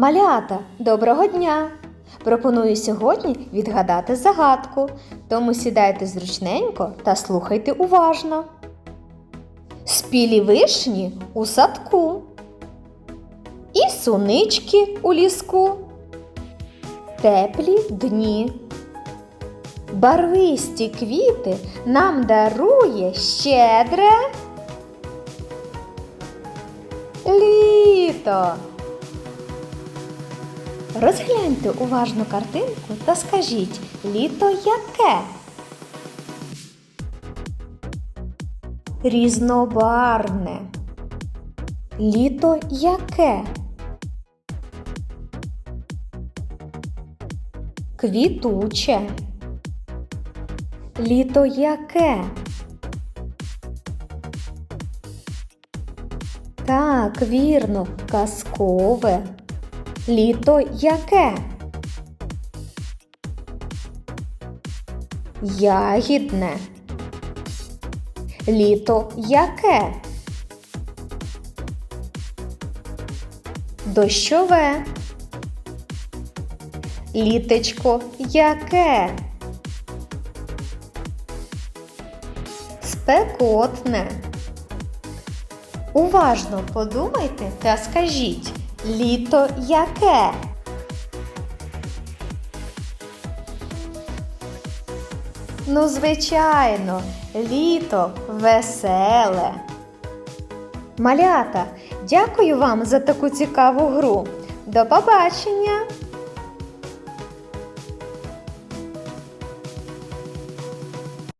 Малята, доброго дня! Пропоную сьогодні відгадати загадку, тому сідайте зручненько та слухайте уважно. Спілі вишні у садку, і сунички у ліску, теплі дні. Барвисті квіти нам дарує щедре літо. Розгляньте уважно картинку та скажіть, літо яке? Різнобарвне. Літо яке? Квітуче. Літо яке? Так, вірно, казкове. Літо яке? Ягідне. Літо яке? Дощове. Літечко яке? Спекотне. Уважно подумайте та скажіть, літо яке? Ну, звичайно, літо веселе. Малята, дякую вам за таку цікаву гру. До побачення!